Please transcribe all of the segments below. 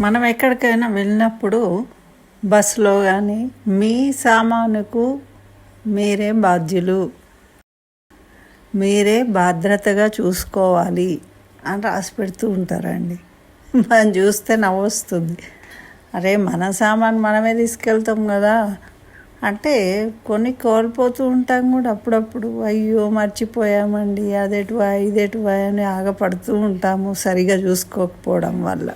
మనం ఎక్కడికైనా వెళ్ళినప్పుడు బస్సులో కానీ మీ సామానుకు మీరే బాధ్యులు. మీరే భద్రతగా చూసుకోవాలి అని రాసి పెడుతూ ఉంటారండి. మనం చూస్తే నవ్వొస్తుంది. అరే మన సామాన్ మనమే తీసుకెళ్తాం కదా అంటే కొన్ని కోల్పోతూ ఉంటాం కూడా అప్పుడప్పుడు. అయ్యో మర్చిపోయామండి. అదెటువా ఇదెటువా అని ఆగపడుతూ ఉంటాము సరిగా చూసుకోకపోవడం వల్ల.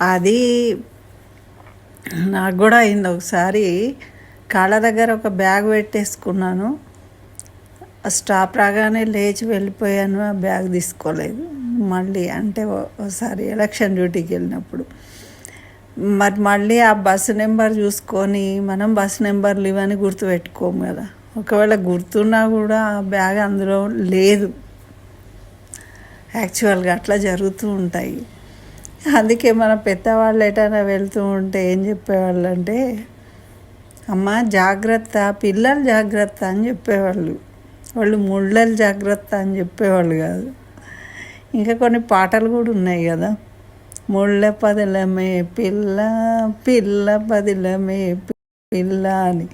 అది నాకు కూడా అయింది ఒకసారి. కాళ్ళ దగ్గర ఒక బ్యాగ్ పెట్టేసుకున్నాను. స్టాప్ రాగానే లేచి వెళ్ళిపోయాను ఆ బ్యాగ్ తీసుకోలేదు. మళ్ళీ అంటే ఒకసారి ఎలక్షన్ డ్యూటీకి వెళ్ళినప్పుడు. మరి మళ్ళీ ఆ బస్సు నెంబర్ చూసుకొని మనం బస్సు నెంబర్లు ఇవన్నీ గుర్తుపెట్టుకోము కదా. ఒకవేళ గుర్తున్నా కూడా ఆ బ్యాగ్ అందులో లేదు. యాక్చువల్గా అట్లా జరుగుతూ ఉంటాయి. అందుకే మన పెద్దవాళ్ళు ఎటైనా వెళ్తూ ఉంటే ఏం చెప్పేవాళ్ళు అంటే అమ్మ జాగ్రత్త పిల్లలు జాగ్రత్త అని చెప్పేవాళ్ళు. వాళ్ళు ముళ్ళలు జాగ్రత్త అని చెప్పేవాళ్ళు కాదు. ఇంకా కొన్ని పాటలు కూడా ఉన్నాయి కదా. ముళ్ళ పదిలమే పిల్ల పిల్ల పదిలమే పిల్ల అని.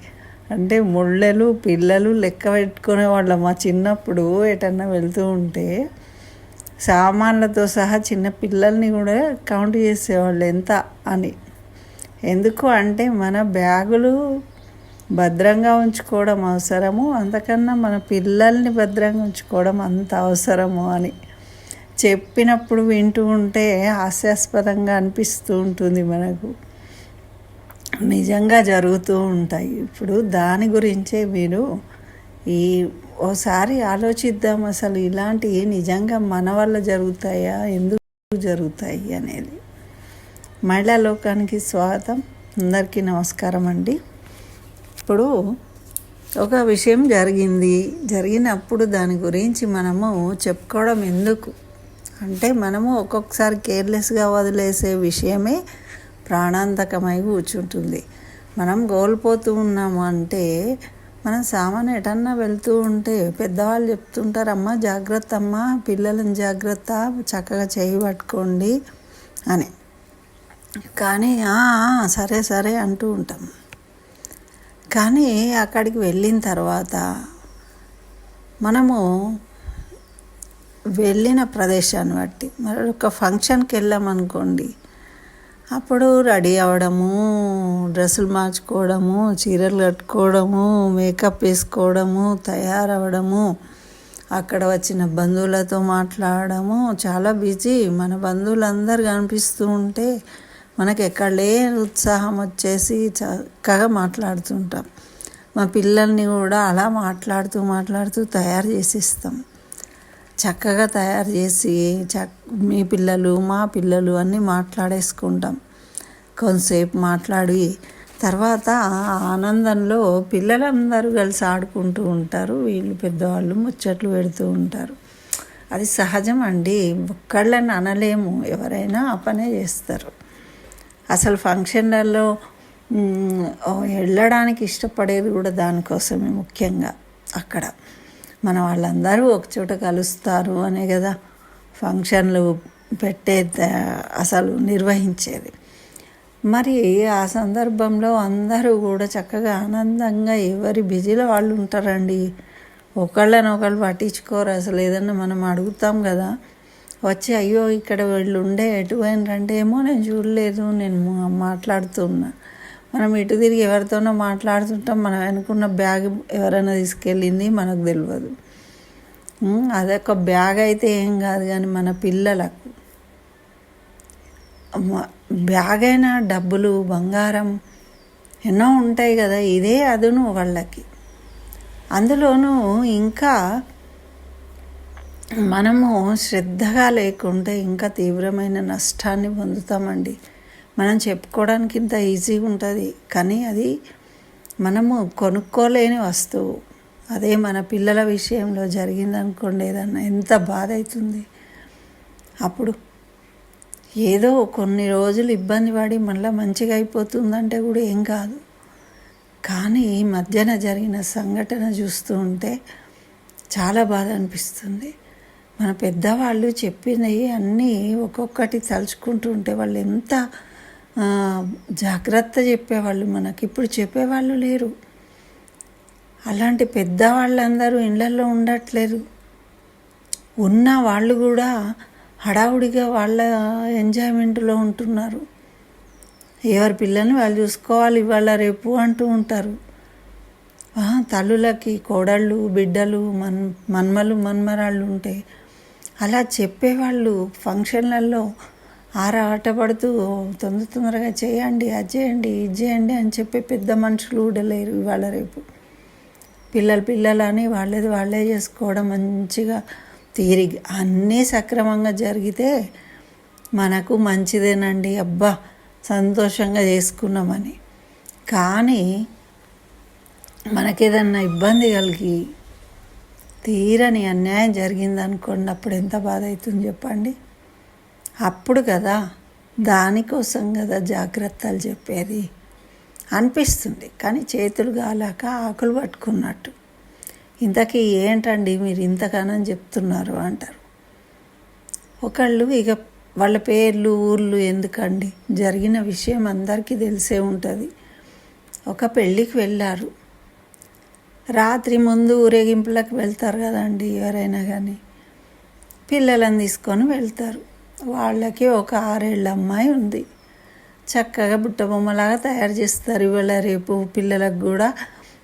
అంటే ముళ్ళలు పిల్లలు లెక్క పెట్టుకునే వాళ్ళం మా చిన్నప్పుడు ఎటన్నా వెళ్తూ ఉంటే సామాన్లతో సహా చిన్న పిల్లల్ని కూడా కౌంట్ చేసేవాళ్ళు. ఎంత అని. ఎందుకు అంటే మన బ్యాగులు భద్రంగా ఉంచుకోవడం అవసరము. అంతకన్నా మన పిల్లల్ని భద్రంగా ఉంచుకోవడం అంత అవసరము అని. చెప్పినప్పుడు వింటూ ఉంటే హాస్యాస్పదంగా అనిపిస్తూ ఉంటుంది మనకు. నిజంగా జరుగుతూ ఉంటాయి. ఇప్పుడు దాని గురించే మీరు ఈ ఓసారి ఆలోచిద్దాం అసలు ఇలాంటివి నిజంగా మన వల్ల జరుగుతాయా? ఎందుకు జరుగుతాయి అనేది. మహిళా లోకానికి స్వాగతం. అందరికీ నమస్కారం అండి. ఇప్పుడు ఒక విషయం జరిగింది. జరిగినప్పుడు దాని గురించి మనము చెప్పుకోవడం ఎందుకు? అంటే మనము ఒక్కొక్కసారి కేర్లెస్గా వదిలేసే విషయమే ప్రాణాంతకమై కూర్చుంటుంది. మనం కోల్పోతూ ఉన్నాము అంటే మనం సామాన్ ఎటన్నా వెళ్తూ ఉంటే పెద్దవాళ్ళు చెప్తుంటారు అమ్మ జాగ్రత్త అమ్మ పిల్లలను జాగ్రత్త చక్కగా చేయి పట్టుకోండి అని. కానీ సరే సరే అంటూ ఉంటాం. కానీ అక్కడికి వెళ్ళిన తర్వాత మనము వెళ్ళిన ప్రదేశాన్ని బట్టి మరి ఒక ఫంక్షన్కి వెళ్ళామనుకోండి అప్పుడు రెడీ అవ్వడము డ్రెస్సులు మార్చుకోవడము చీరలు కట్టుకోవడము మేకప్ వేసుకోవడము తయారవ్వడము అక్కడ వచ్చిన బంధువులతో మాట్లాడడము చాలా బిజీ. మన బంధువులందరూ కనిపిస్తూ ఉంటే మనకి ఎక్కడ లేని ఉత్సాహం వచ్చేసి చక్కగా మాట్లాడుతుంటాం. మా పిల్లల్ని కూడా అలా మాట్లాడుతూ మాట్లాడుతూ తయారు చేసిస్తాం. చక్కగా తయారు చేసి చక్ మీ పిల్లలు మా పిల్లలు అన్నీ మాట్లాడేసుకుంటాం. కొంతసేపు మాట్లాడి తర్వాత ఆనందంలో పిల్లలందరూ కలిసి ఆడుకుంటూ ఉంటారు. వీళ్ళు పెద్దవాళ్ళు ముచ్చట్లు పెడుతూ ఉంటారు. అది సహజం అండి. ఒక్కళ్ళని అనలేము. ఎవరైనా ఆ పనే చేస్తారు. అసలు ఫంక్షన్లలో వెళ్ళడానికి ఇష్టపడేది కూడా దానికోసమే ముఖ్యంగా అక్కడ. మన వాళ్ళందరూ ఒకచోట కలుస్తారు అనే కదా. ఫంక్షన్లు పెట్టే అసలు నిర్వహించేది. మరి ఆ సందర్భంలో అందరూ కూడా చక్కగా ఆనందంగా ఎవరి బిజీలో వాళ్ళు ఉంటారండి. ఒకళ్ళని ఒకళ్ళు పట్టించుకోరు అసలు. ఏదన్నా మనం అడుగుతాం కదా. వచ్చి అయ్యో ఇక్కడ వీళ్ళు ఉండే ఎటు పోయినరంటే ఏమో నేను చూడలేదు నేను మాట్లాడుతున్నా. మనం ఇటు తిరిగి ఎవరితోనో మాట్లాడుతుంటాం మనం అనుకున్న బ్యాగ్ ఎవరైనా తీసుకెళ్ళింది మనకు తెలియదు అదొక బ్యాగ్ అయితే ఏం కాదు కానీ మన పిల్లలకు. బ్యాగ్ అయినా డబ్బులు బంగారం ఎన్నో ఉంటాయి కదా ఇదే అదును వాళ్ళకి. అందులోనూ ఇంకా మనము శ్రద్ధగా లేకుంటే ఇంకా తీవ్రమైన నష్టాన్ని పొందుతామండి. మనం చెప్పుకోవడానికి ఇంత ఈజీగా ఉంటుంది. కానీ అది మనము కొనుక్కోలేని వస్తువు. అదే మన పిల్లల విషయంలో జరిగిందనుకోండి ఏదన్నా ఎంత బాధ అవుతుంది అప్పుడు ఏదో కొన్ని రోజులు ఇబ్బంది పడి మళ్ళీ మంచిగా అయిపోతుందంటే కూడా ఏం కాదు. కానీ ఈ మధ్యన జరిగిన సంఘటన చూస్తూ ఉంటే చాలా బాధ అనిపిస్తుంది. మన పెద్దవాళ్ళు చెప్పినవి అన్నీ ఒక్కొక్కటి తలుచుకుంటూ ఉంటే వాళ్ళు ఎంత జాగ్రత్త చెప్పేవాళ్ళు మనకి. ఇప్పుడు చెప్పేవాళ్ళు లేరు. అలాంటి పెద్దవాళ్ళందరూ ఇళ్ళల్లో ఉండట్లేదు. ఉన్న వాళ్ళు కూడా హడావుడిగా వాళ్ళ ఎంజాయ్మెంట్లో ఉంటున్నారు. ఎవరి పిల్లల్ని వాళ్ళు చూసుకోవాలి ఇవాళ రేపు అంటూ ఉంటారు. తల్లులకి కోడళ్ళు బిడ్డలు మన్ మన్మలు మన్మరాళ్ళు ఉంటే అలా చెప్పేవాళ్ళు ఫంక్షన్లలో ఆరాటపడుతూ తొందర తొందరగా చేయండి అది చేయండి ఇది చేయండి అని చెప్పి పెద్ద మనుషులు కూడా లేరు ఇవాళ రేపు. పిల్లలు పిల్లలని వాళ్ళది వాళ్ళే చేసుకోవడం మంచిగా తీరి అన్నీ సక్రమంగా జరిగితే మనకు మంచిదేనండి. అబ్బా సంతోషంగా చేసుకున్నామని. కానీ మనకేదన్నా ఇబ్బంది కలిగి తీరని అన్యాయం జరిగిందనుకోండి అప్పుడు ఎంత బాధ అవుతుంది చెప్పండి? అప్పుడు కదా దానికోసం కదా జాగ్రత్తలు చెప్పేది? అనిపిస్తుంది కానీ చేతులు కాలాక ఆకులు పట్టుకున్నట్టు. ఇంతకీ ఏంటండి మీరు ఇంతగానని చెప్తున్నారు అంటారు. ఒకళ్ళు ఇక వాళ్ళ పేర్లు ఊర్లు ఎందుకండి? జరిగిన విషయం అందరికీ తెలిసే ఉంటుంది. ఒక పెళ్ళికి వెళ్ళారు. రాత్రి ముందు ఊరేగింపులకు వెళ్తారు కదండి ఎవరైనా కానీ పిల్లలను తీసుకొని వెళ్తారు. వాళ్ళకి ఒక ఆరేళ్ళ అమ్మాయి ఉంది. చక్కగా బుట్ట బొమ్మలాగా తయారు చేస్తారు ఇవాళ. రేపు పిల్లలకు కూడా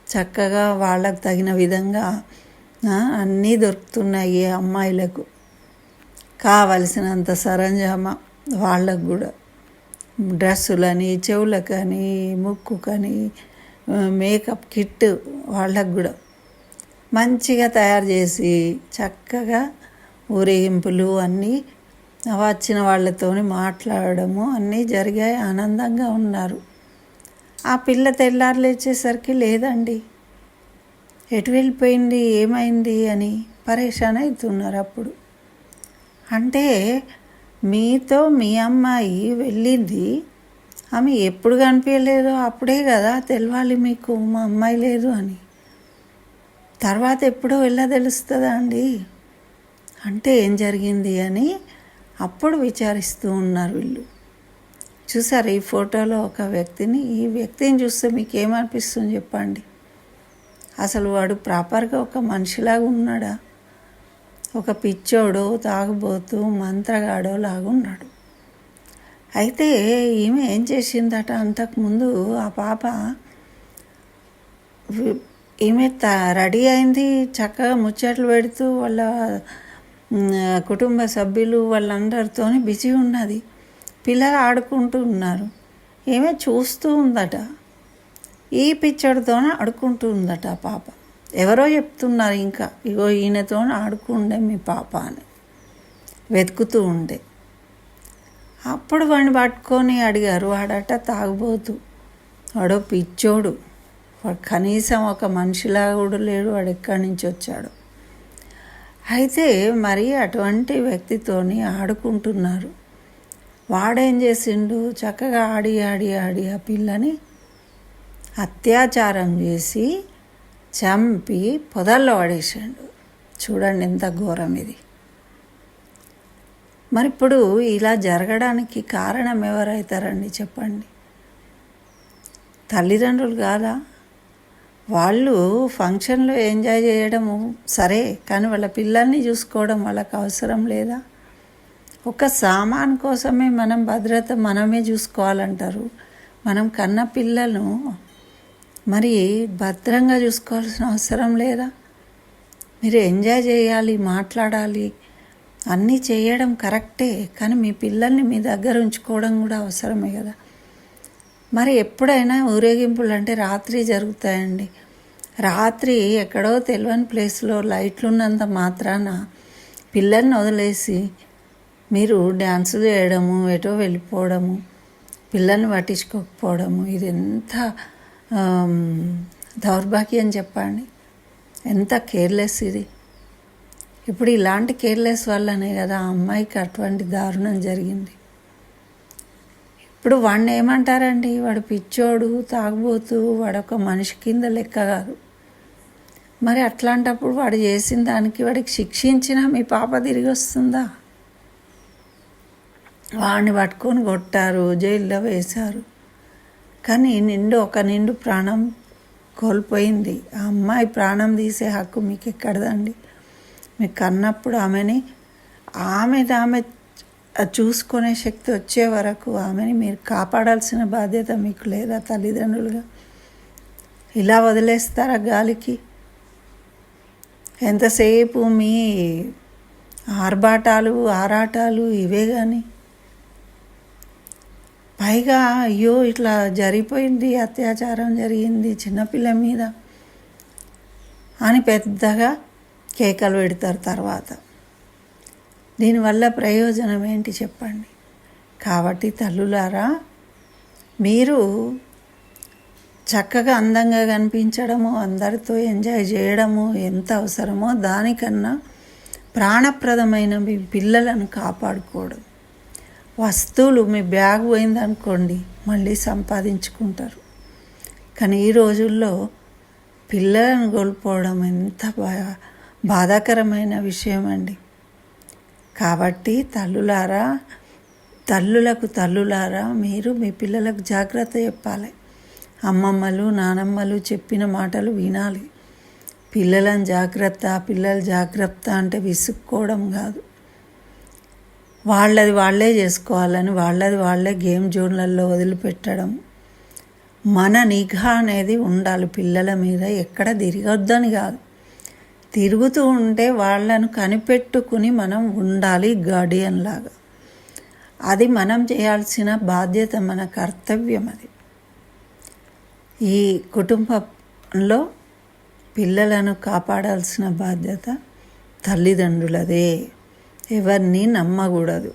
చక్కగా వాళ్ళకు తగిన విధంగా అన్నీ దొరుకుతున్నాయి అమ్మాయిలకు. కావలసినంత సరంజామా వాళ్ళకు కూడా. డ్రెస్సులని చెవులకని ముక్కుకని కానీ మేకప్ కిట్ వాళ్ళకు కూడా. మంచిగా తయారు చేసి చక్కగా ఊరేగింపులు అన్నీ వచ్చిన వాళ్ళతో మాట్లాడడము అన్నీ జరిగాయి. ఆనందంగా ఉన్నారు. ఆ పిల్ల తెల్లారు లేచేసరికి లేదండి. ఎటు వెళ్ళిపోయింది? ఏమైంది? అని పరేషాన్ అవుతున్నారు అప్పుడు. అంటే మీతో మీ అమ్మాయి వెళ్ళింది. ఆమె ఎప్పుడు కనిపించలేదు అప్పుడే కదా తెలవాలి మీకు. మా అమ్మాయి లేదు అని. తర్వాత ఎప్పుడో వెళ్ళ తెలుస్తుందా అండి? అంటే ఏం జరిగింది అని అప్పుడు విచారిస్తూ ఉన్నారు వీళ్ళు. చూసారు ఈ ఫోటోలో ఒక వ్యక్తిని ఈ వ్యక్తిని చూస్తే మీకు ఏమనిపిస్తుంది చెప్పండి. అసలు వాడు ప్రాపర్గా ఒక మనిషిలాగా ఉన్నాడా? ఒక పిచ్చోడో తాగుబోతూ మంత్రగాడో లాగా ఉన్నాడు. అయితే ఈమె ఏం చేసిందట? అంతకుముందు ఆ పాప ఈమె త రెడీ అయింది చక్కగా ముచ్చట్లు పెడుతూ వాళ్ళ కుటుంబ సభ్యులు వాళ్ళందరితో బిజీ ఉన్నది. పిల్లలు ఆడుకుంటూ ఉన్నారు. ఏమో చూస్తూ ఉందట. ఈ పిచ్చడితోనే ఆడుకుంటూ ఉందట పాప. ఎవరో చెప్తున్నారు ఇంకా ఇగో ఈయనతో ఆడుకుండే మీ పాప అని. వెతుకుతూ ఉండే. అప్పుడు వాడిని పట్టుకొని అడిగారు వాడట తాగుబోతు. వాడో పిచ్చోడు. వాడు కనీసం ఒక మనిషిలా కూడా లేడు. వాడు ఎక్కడి నుంచి వచ్చాడు? అయితే మరి అటువంటి వ్యక్తితోని ఆడుకుంటున్నారు. వాడేం చేసిండు? చక్కగా ఆడి ఆడి ఆడి ఆ పిల్లని అత్యాచారం చేసి చంపి పొదల్లో పడేసాడు. చూడండి ఎంత ఘోరం ఇది. మరి ఇప్పుడు ఇలా జరగడానికి కారణం ఎవరైతారండి చెప్పండి? తల్లిదండ్రులు కాదా? వాళ్ళు ఫంక్షన్లో ఎంజాయ్ చేయడము సరే కానీ వాళ్ళ పిల్లల్ని చూసుకోవడం వాళ్ళకి అవసరం లేదా? ఒక సామాన్ కోసమే మనం భద్రత మనమే చూసుకోవాలంటారు. మనం కన్న పిల్లలను మరి భద్రంగా చూసుకోవాల్సిన అవసరం లేదా? మీరు ఎంజాయ్ చేయాలి మాట్లాడాలి అన్నీ చేయడం కరెక్టే కానీ మీ పిల్లల్ని మీ దగ్గర ఉంచుకోవడం కూడా అవసరమే కదా? మరి ఎప్పుడైనా ఊరేగింపులు అంటే రాత్రి జరుగుతాయండి. రాత్రి ఎక్కడో తెలియని ప్లేస్లో లైట్లు ఉన్నంత మాత్రాన పిల్లల్ని వదిలేసి మీరు డ్యాన్స్ చేయడము ఎటో వెళ్ళిపోవడము పిల్లల్ని పట్టించుకోకపోవడము ఇది ఎంత దౌర్భాగ్యం చెప్పండి. ఎంత కేర్లెస్ ఇది. ఇప్పుడు ఇలాంటి కేర్లెస్ వల్లనే కదా ఆ అమ్మాయికి అటువంటి దారుణం జరిగింది. ఇప్పుడు వాడిని ఏమంటారండి వాడు పిచ్చోడు తాగుబోతూ వాడు ఒక మనిషి కింద లెక్క కాదు. మరి అట్లాంటప్పుడు వాడు చేసిన దానికి వాడికి శిక్షించినా మీ పాప తిరిగి వస్తుందా? వాడిని పట్టుకొని కొట్టారు జైల్లో వేశారు. కానీ నిండు ఒక నిండు ప్రాణం కోల్పోయింది. ఆ అమ్మాయి ప్రాణం తీసే హక్కు మీకు ఎక్కడదండి మీకు కన్నప్పుడు ఆమెని ఆమె ఆమె చూసుకునే శక్తి వచ్చే వరకు ఆమెని మీరు కాపాడాల్సిన బాధ్యత మీకు లేదా తల్లిదండ్రులుగా. ఇలా వదిలేస్తారా గాలికి? ఎంతసేపు మీ ఆర్భాటాలు ఆరాటాలు ఇవే కానీ పైగా అయ్యో ఇట్లా జరిగిపోయింది అత్యాచారం జరిగింది చిన్నపిల్ల మీద అని పెద్దగా కేకలు పెడతారు తర్వాత. దీనివల్ల ప్రయోజనం ఏంటి చెప్పండి? కాబట్టి తల్లులారా మీరు చక్కగా అందంగా కనిపించడము అందరితో ఎంజాయ్ చేయడము ఎంత అవసరమో దానికన్నా ప్రాణప్రదమైన మీ పిల్లలను కాపాడుకోవడం. వస్తువులు మీ బ్యాగ్ పోయిందనుకోండి మళ్ళీ సంపాదించుకుంటారు. కానీ ఈ రోజుల్లో పిల్లలను కోల్పోవడం ఎంత బా బాధాకరమైన విషయం అండి కాబట్టి తల్లులారా తల్లులకు తల్లులారా మీరు మీ పిల్లలకు జాగ్రత్త చెప్పాలి. అమ్మమ్మలు నానమ్మలు చెప్పిన మాటలు వినాలి. పిల్లలను జాగ్రత్త పిల్లలు జాగ్రత్త అంటే విసుక్కోవడం కాదు. వాళ్ళది వాళ్ళే చేసుకోవాలని వాళ్ళది వాళ్ళే గేమ్ జోన్లలో వదిలిపెట్టడం. మన నిఘా అనేది ఉండాలి. పిల్లల మీద ఎక్కడ తిరగొద్దని కాదు. తిరుగుతూ ఉంటే వాళ్ళను కనిపెట్టుకుని మనం ఉండాలి గార్డియన్ లాగా. అది మనం చేయాల్సిన బాధ్యత మన కర్తవ్యం అది. ఈ కుటుంబంలో పిల్లలను కాపాడాల్సిన బాధ్యత తల్లిదండ్రులదే. ఎవరిని నమ్మకూడదు.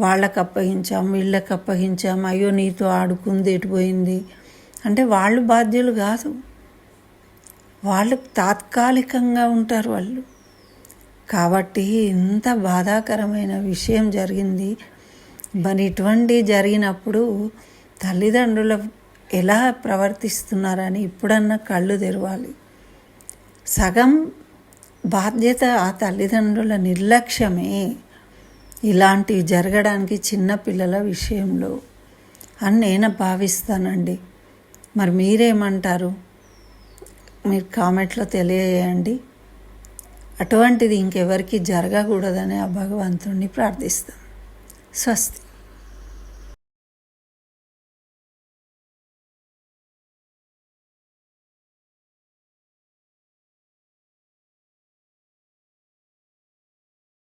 వాళ్ళకి అప్పగించాం వీళ్ళకి అప్పగించాం అయ్యో నీతో ఆడుకుంది ఎటుపోయింది అంటే వాళ్ళు బాధ్యులు కాదు. వాళ్ళు తాత్కాలికంగా ఉంటారు వాళ్ళు. కాబట్టి ఇంత బాధాకరమైన విషయం జరిగింది. మరి ఇటువంటి జరిగినప్పుడు తల్లిదండ్రుల ఎలా ప్రవర్తిస్తున్నారని ఇప్పుడన్నా కళ్ళు తెరవాలి. సగం బాధ్యత ఆ తల్లిదండ్రుల నిర్లక్ష్యమే. ఇలాంటివి జరగడానికి చిన్నపిల్లల విషయంలో అని నేను భావిస్తానండి. మరి మీరేమంటారు? మీరు కామెంట్లో తెలియజేయండి. అటువంటిది ఇంకెవరికి జరగకూడదని ఆ భగవంతుణ్ణి ప్రార్థిస్తాం. స్వస్తి.